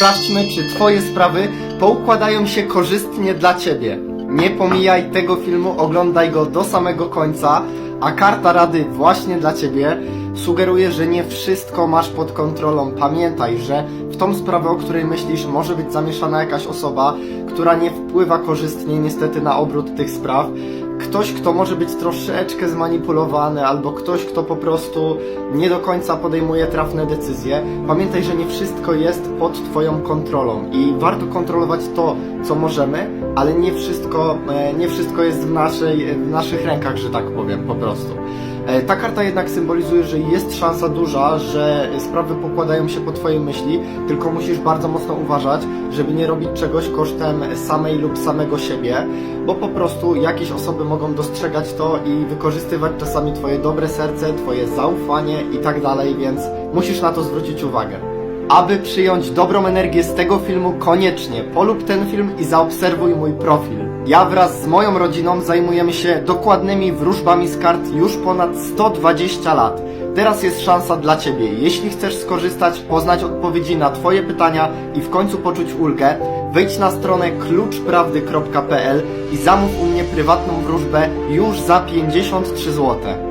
Sprawdźmy, czy Twoje sprawy poukładają się korzystnie dla Ciebie. Nie pomijaj tego filmu, oglądaj go do samego końca, a karta rady właśnie dla Ciebie sugeruje, że nie wszystko masz pod kontrolą. Pamiętaj, że w tą sprawę, o której myślisz, może być zamieszana jakaś osoba, która nie wpływa korzystnie niestety na obrót tych spraw. Ktoś, kto może być troszeczkę zmanipulowany, albo ktoś, kto po prostu nie do końca podejmuje trafne decyzje. Pamiętaj, że nie wszystko jest pod Twoją kontrolą i warto kontrolować to, co możemy, ale nie wszystko, e, nie wszystko jest w, naszej, w naszych rękach, że tak powiem, po prostu. E, Ta karta jednak symbolizuje, że jest szansa duża, że sprawy pokładają się po Twojej myśli, tylko musisz bardzo mocno uważać, żeby nie robić czegoś kosztem samej lub samego siebie, bo po prostu jakieś osoby mogą dostrzegać to i wykorzystywać czasami Twoje dobre serce, Twoje zaufanie i tak dalej, więc musisz na to zwrócić uwagę. Aby przyjąć dobrą energię z tego filmu, koniecznie polub ten film i zaobserwuj mój profil. Ja wraz z moją rodziną zajmujemy się dokładnymi wróżbami z kart już ponad 120 lat. Teraz jest szansa dla Ciebie. Jeśli chcesz skorzystać, poznać odpowiedzi na Twoje pytania i w końcu poczuć ulgę, wejdź na stronę kluczprawdy.pl i zamów u mnie prywatną wróżbę już za 53 zł.